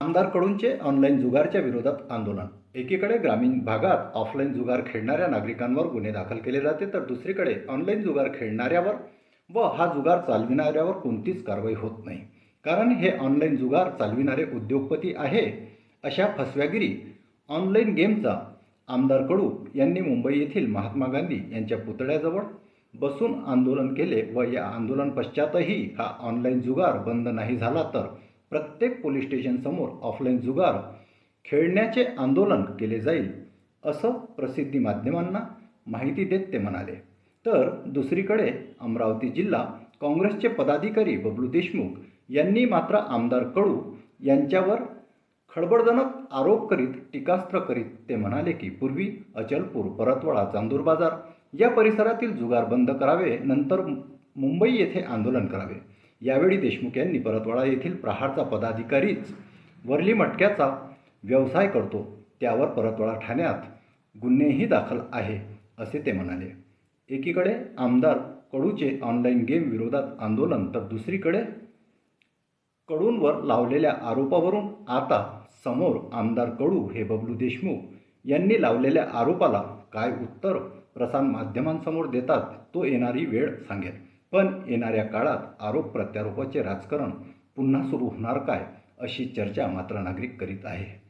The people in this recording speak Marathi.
आमदारकडूनचे ऑनलाईन जुगारच्या विरोधात आंदोलन. एकीकडे ग्रामीण भागात ऑफलाईन जुगार खेळणाऱ्या नागरिकांवर गुन्हे दाखल केले जाते तर दुसरीकडे ऑनलाईन जुगार खेळणाऱ्यावर व हा जुगार चालविणाऱ्यावर कोणतीच कारवाई होत नाही. कारण हे ऑनलाईन जुगार चालविणारे उद्योगपती आहे अशा फसव्यागिरी ऑनलाईन गेमचा आमदार कडू यांनी मुंबई येथील महात्मा गांधी यांच्या पुतळ्याजवळ बसून आंदोलन केले व या आंदोलन पश्चातही हा ऑनलाईन जुगार बंद नाही झाला तर प्रत्येक पोलीस स्टेशनसमोर ऑफलाईन जुगार खेळण्याचे आंदोलन केले जाईल असं प्रसिद्धी माध्यमांना माहिती देत ते म्हणाले. तर दुसरीकडे अमरावती जिल्हा काँग्रेसचे पदाधिकारी बबलू देशमुख यांनी मात्र आमदार कडू यांच्यावर खडबडजनक आरोप करीत टीकास्त्र करीत ते म्हणाले की पूर्वी अचलपूर परतवाडा चांदूर बाजार या परिसरातील जुगार बंद करावे नंतर मुंबई येथे आंदोलन करावे. यावेळी देशमुख यांनी परतवाडा येथील प्रहारचा पदाधिकारीच वरली मटक्याचा व्यवसाय करतो. त्यावर परतवाडा ठाण्यात गुन्हेही दाखल आहे असे ते म्हणाले. एकीकडे आमदार कडूचे ऑनलाईन गेम विरोधात आंदोलन तर दुसरीकडे कडूंवर लावलेल्या आरोपावरून आता समोर आमदार कडू हे बबलू देशमुख यांनी लावलेल्या आरोपाला काय उत्तर प्रसार माध्यमांसमोर देतात तो येणारी वेळ सांगेल. पण येणाऱ्या काळात आरोप प्रत्यारोपाचे राजकारण पुन्हा सुरू होणार काय अशी चर्चा मात्र नागरिक करीत आहे.